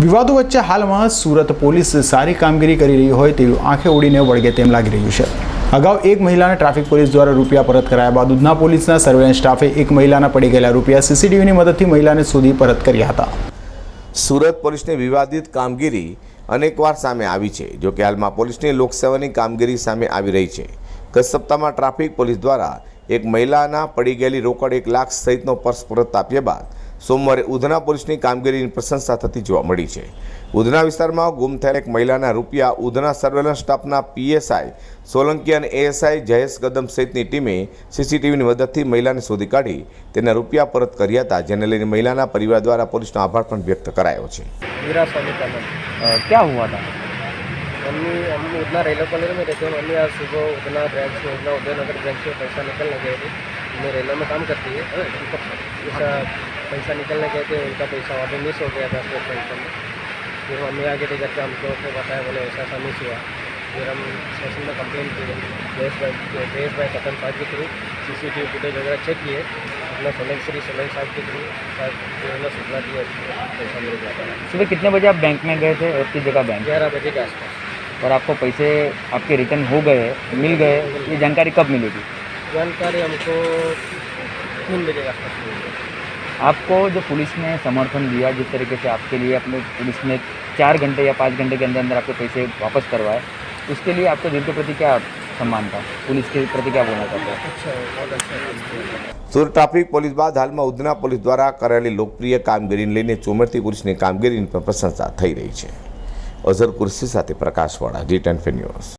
વિવાદો વચ્ચે હાલમાં સુરત પોલીસ સારી કામગીરી કરી રહી હોય તેવું આંખે ઉડીને વળગે તેમ લાગી રહ્યું છે. અગાઉ એક મહિલાને ટ્રાફિક પોલીસ દ્વારા રૂપિયા પરત કરાયા બાદ ઉધના પોલીસના સર્વેલન્સ સ્ટાફે એક મહિલાના પડી ગયેલા રૂપિયા સીસીટીવીની મદદથી મહિલાને શોધી પરત કર્યા હતા. સુરત પોલીસની વિવાદિત કામગીરી અનેકવાર સામે આવી છે, જો કે હાલમાં પોલીસની લોકસેવાની કામગીરી સામે આવી રહી છે. ગત સપ્તાહમાં ટ્રાફિક પોલીસ દ્વારા એક મહિલાના પડી ગયેલી રોકડ એક લાખ સહિતનો પર્સ પરત આપ્યા બાદ સોમવારે ઉધના પોલીસની કામગીરીની પ્રશંસા થતી જોવા મળી છે ઉધના વિસ્તારમાં ગુમ થયેલ એક મહિલાના રૂપિયા ઉધના સર્વેલન્સ સ્ટાફના પીએસઆઈ સોલંકી અને એએસઆઈ જયેશ કદમ સહિતની ટીમે સીસીટીવીની મદદથી મહિલાને શોધી કાઢી તેના રૂપિયા પરત કર્યા હતા જેને લઈને મહિલાના પરિવાર દ્વારા પોલીસનો આભાર પણ વ્યક્ત કરાયો છે वीरा स्वामी कदम अ, क्या हुआ था मम्मी हम उतना रेलवे कॉलोनी में रहते हैं मम्मी आज सुबह उतना ब्रांच से उतना उदयनगर ब्रांच से पैसा निकलने गए थे मैं रेलवे में काम करती है उनका पैसा निकलने गए थे उनका पैसा वहाँ पे मिस हो गया था स्टेट बैंक में फिर मम्मी आगे थे करके हमको को बताया बोले ऐसा ऐसा मिस हुआ। फिर हम स्टेशन में कंप्लेन किए। जयेश भाई जयेश भाई कतन साहब के through C C T V footage वगैरह चेक किए। अपना सोलन श्री सोलन साहब के थ्रू साहब है सूचना दी पैसा मिल जाता है सुबह कितने बजे आप बैंक में गए थे? और किस जगह बैंक ग्यारह बजे के आसपास। और आपको पैसे आपके रिटर्न हो गए मिल गए? ये जानकारी कब मिलेगी जानकारी हमको तीन बजे के आसपास मिली है। आपको जो पुलिस ने समर्थन दिया जिस तरीके से आपके लिए अपने पुलिस ने चार घंटे या पाँच घंटे के अंदर अंदर आपके पैसे वापस करवाए उसके लिए आपके दिल के प्रति क्या सम्मान था पुलिस के प्रति क्या बोलना चाहते हैं अच्छा है बहुत अच्छा है સુરત ટ્રાફિક પોલીસ બાદ હાલમાં ઉધના પોલીસ દ્વારા કરાયેલી લોકપ્રિય કામગીરીને લઈને ચોમરતી પોલીસની કામગીરીની પણ પ્રશંસા થઈ રહી છે અઝર કુર્સી સાથે પ્રકાશવાળા જી ટેન ન્યૂઝ